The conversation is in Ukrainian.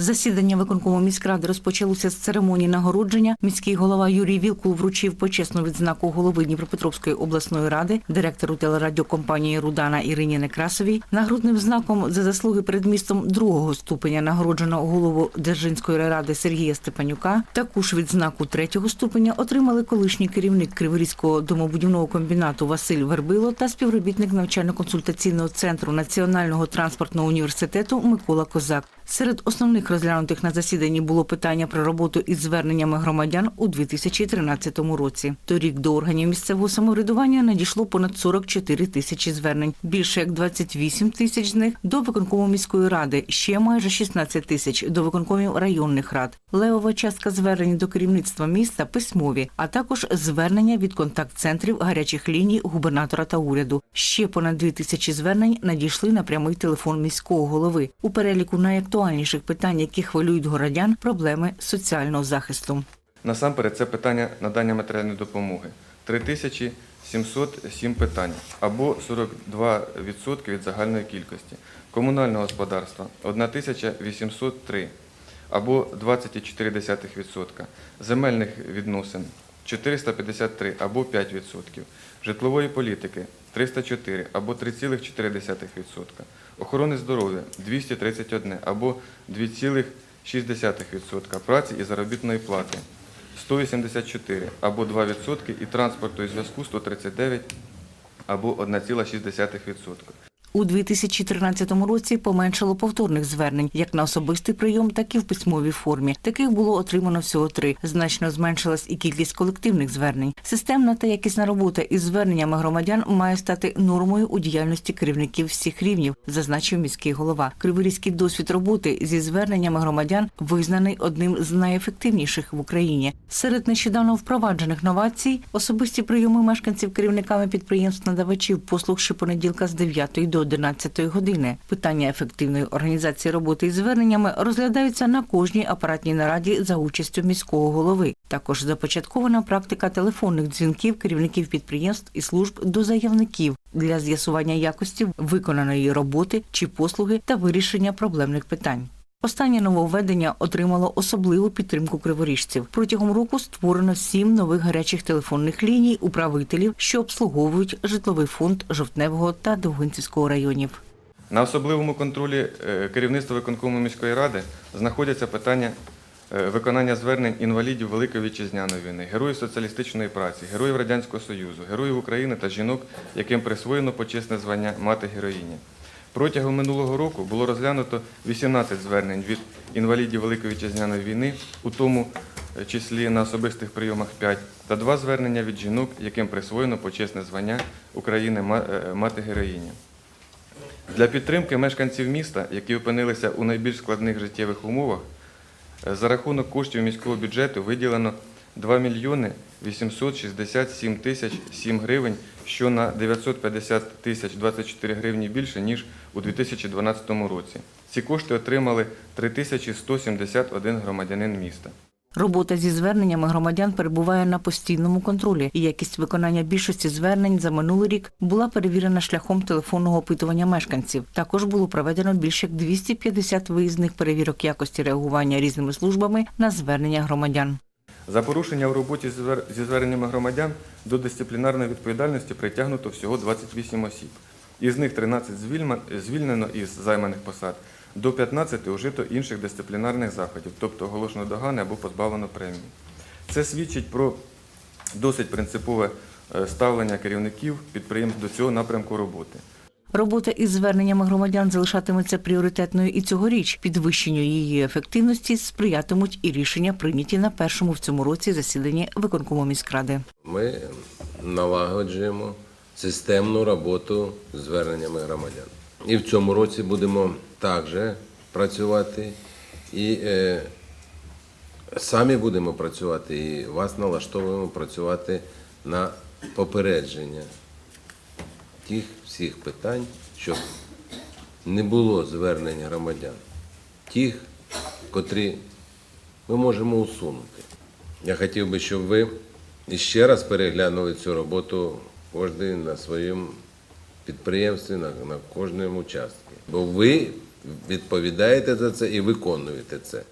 Засідання виконкому міськради розпочалося з церемонії нагородження. Міський голова Юрій Вілкул вручив почесну відзнаку голови Дніпропетровської обласної ради, директору телерадіокомпанії Рудана Ірині Некрасовій. Нагрудним знаком за заслуги перед містом другого ступеня нагороджено голову Держинської ради Сергія Степанюка. Таку ж відзнаку третього ступеня отримали колишній керівник Криворізького домобудівного комбінату Василь Вербило та співробітник навчально-консультаційного центру Національного транспортного університету Микола Козак. Серед основних розглянутих на засіданні було питання про роботу із зверненнями громадян у 2013 році. Торік до органів місцевого самоврядування надійшло понад 44 тисячі звернень. Більше як 28 тисяч з них до виконкому міської ради, ще майже 16 тисяч до виконкомів районних рад. Левова частка звернень до керівництва міста письмові, а також звернення від контакт-центрів гарячих ліній губернатора та уряду. Ще понад 2 тисячі звернень надійшли на прямий телефон міського голови. У переліку найактуальніших питань, які хвилюють городян, проблеми соціального захисту. Насамперед, це питання надання матеріальної допомоги. 3707 питань, або 42% від загальної кількості. Комунального господарства 1803, або 20,4%. Земельних відносин 453, або 5%. Житлової політики 304, або 3,4%. Охорони здоров'я 231, або 2,6%. Праці і заробітної плати 184 або 2% і транспорту і зв'язку 139 або 1,6%. У 2013 році поменшало повторних звернень як на особистий прийом, так і в письмовій формі. Таких було отримано всього три. Значно зменшилась і кількість колективних звернень. Системна та якісна робота із зверненнями громадян має стати нормою у діяльності керівників всіх рівнів, зазначив міський голова. Криворізький досвід роботи зі зверненнями громадян визнаний одним з найефективніших в Україні. Серед нещодавно впроваджених новацій особисті прийоми мешканців керівниками підприємств надавачів послуг щопонеділка з 9 до 11 години. Питання ефективної організації роботи із зверненнями розглядаються на кожній апаратній нараді за участю міського голови. Також започаткована практика телефонних дзвінків керівників підприємств і служб до заявників для з'ясування якості виконаної роботи чи послуги та вирішення проблемних питань. Останнє нововведення отримало особливу підтримку криворіжців. Протягом року створено сім нових гарячих телефонних ліній управителів, що обслуговують житловий фонд Жовтневого та Довгинцівського районів. На особливому контролі е, керівництва виконкому міської ради знаходяться питання е, виконання звернень інвалідів Великої вітчизняної війни, героїв соціалістичної праці, героїв Радянського Союзу, героїв України та жінок, яким присвоєно почесне звання мати героїні. Протягом минулого року було розглянуто 18 звернень від інвалідів Великої вітчизняної війни, у тому е, числі на особистих прийомах 5, та два звернення від жінок, яким присвоєно почесне звання України е, мати героїні. Для підтримки мешканців міста, які опинилися у найбільш складних життєвих умовах, е, за рахунок коштів міського бюджету виділено 2 мільйони 867 тисяч 7 гривень, що на 950 тисяч 24 гривні більше, ніж у 2012 році. Ці кошти отримали 3171 громадянин міста. Робота зі зверненнями громадян перебуває на постійному контролі, і якість виконання більшості звернень за минулий рік була перевірена шляхом телефонного опитування мешканців. Також було проведено більше як 250 виїзних перевірок якості реагування різними службами на звернення громадян. За порушення в роботі зі зверненнями громадян до дисциплінарної відповідальності притягнуто всього 28 осіб. Із них 13 звільнено із займаних посад, до 15 ужито інших дисциплінарних заходів, тобто оголошено догани або позбавлено премії. Це свідчить про досить принципове е, ставлення керівників підприємств до цього напрямку роботи. Робота із зверненнями громадян залишатиметься пріоритетною і цьогоріч. Підвищенню її ефективності сприятимуть і рішення, прийняті на першому в цьому році засіданні виконкому міськради. Ми налагоджуємо системну роботу з зверненнями громадян. І в цьому році будемо також працювати і е, самі будемо працювати, і вас налаштовуємо працювати на попередження тих всіх питань, щоб не було звернень громадян, тих, котрі ми можемо усунути. Я хотів би, щоб ви ще раз переглянули цю роботу кожен на своєму підприємстві, на, на кожному участку. Бо ви відповідаєте за це і виконуєте це.